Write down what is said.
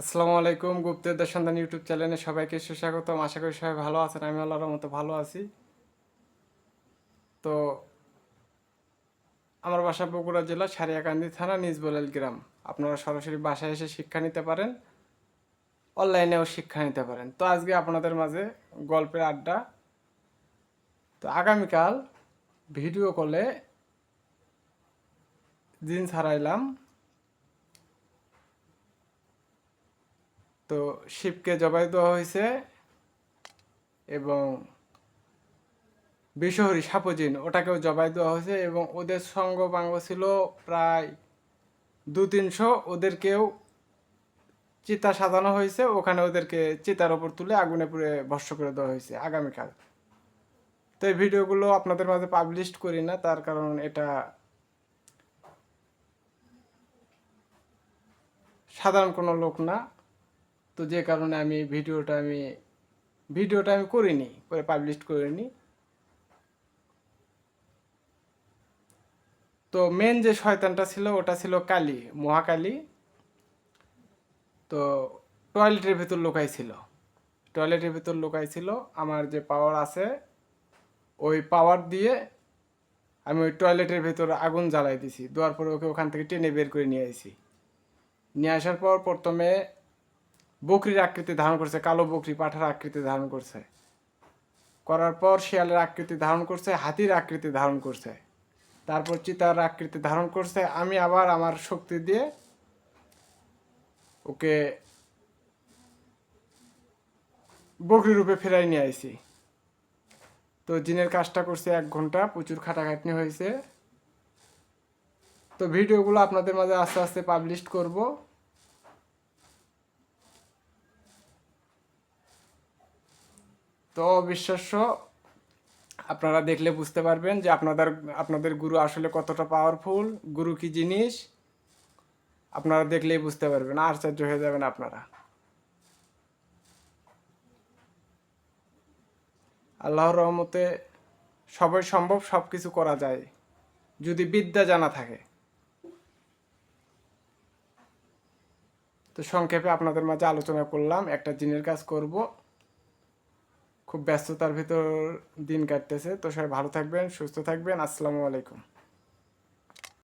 আসসালামু আলাইকুম গুপ্তদের সন্ধান ইউটিউব চ্যানেলে সবাইকে সুস্বাগতম। আশা করি সবাই ভালো আছেন, আমি আল্লাহর মতো ভালো আছি। তো আমার বাসা বগুড়া জেলা, সারিয়াকান্দি থানা নিজবলেল গ্রাম। আপনারা সরাসরি বাসায় এসে শিক্ষা নিতে পারেন, অনলাইনেও শিক্ষা নিতে পারেন। তো আজকে আপনাদের মাঝে গল্পের আড্ডা। তো আগামীকাল ভিডিও কলে দিন ছাড়াইলাম তো শিবকে জবাই দেওয়া হয়েছে এবং বিষহরি সাপজিন, ওটাকেও জবাই দেওয়া হয়েছে এবং ওদের সঙ্গ বাঙ্গ ছিল প্রায় দু তিনশো ওদেরকেও চিতা সাজানো হয়েছে। ওখানে ওদেরকে চিতার ওপর তুলে আগুনে পুড়ে ভস্য করে দেওয়া হয়েছে আগামীকাল। তো এই ভিডিওগুলো আপনাদের মাঝে পাবলিশ করি না, তার কারণ এটা সাধারণ কোনো লোক না। তো যে কারণে আমি ভিডিওটা আমি ভিডিওটা আমি করিনি, করে পাবলিশ করিনি। তো মেন যে শয়তানটা ছিল, ওটা ছিল কালী, মহাকালী। তো টয়লেটের ভেতর লোকাই ছিল। টয়লেটের ভেতর লোকাই ছিল, আমার যে পাওয়ার আছে, ওই পাওয়ার দিয়ে আমি ওই টয়লেটের ভেতর আগুন জ্বালাই দিছি। দেওয়ার পরে ওকে ওখান থেকে টেনে বের করে নিয়ে আসি নিয়ে আসার পর প্রথমে বকরির আকৃতি ধারণ করছে, কালো বকরি পাঠার আকৃতি ধারণ করছে। করার পর শিয়ালের আকৃতি ধারণ করছে, হাতির আকৃতি ধারণ করছে। তারপর চিতার আকৃতি ধারণ করছে, আমি আবার আমার শক্তি দিয়ে ওকে বকরি রূপে ফেরাই নিয়ে আইছি। তো জিনের কাজটা করছে এক ঘণ্টা, প্রচুর খাটাখাটনি হয়েছে। তো ভিডিওগুলো আপনাদের মাঝে আস্তে আস্তে পাবলিশ করব। তো অবিশ্বাস্য, আপনারা দেখলে বুঝতে পারবেন যে আপনাদের আপনাদের গুরু আসলে কতটা পাওয়ারফুল গুরু কি জিনিস? আপনারা দেখলেই বুঝতে পারবেন, আশ্চর্য হয়ে যাবেন আপনারা। আল্লাহর রহমতে সবাই সম্ভব সব কিছু করা যায়, যদি বিদ্যা জানা থাকে। তো সংক্ষেপে আপনাদের মাঝে আলোচনা করলাম, একটা জিনের কাজ করব। খুব ব্যস্ততার ভিতর দিন কাটতেছে। তো সবাই ভালো থাকবেন সুস্থ থাকবেন। আসসালামু আলাইকুম।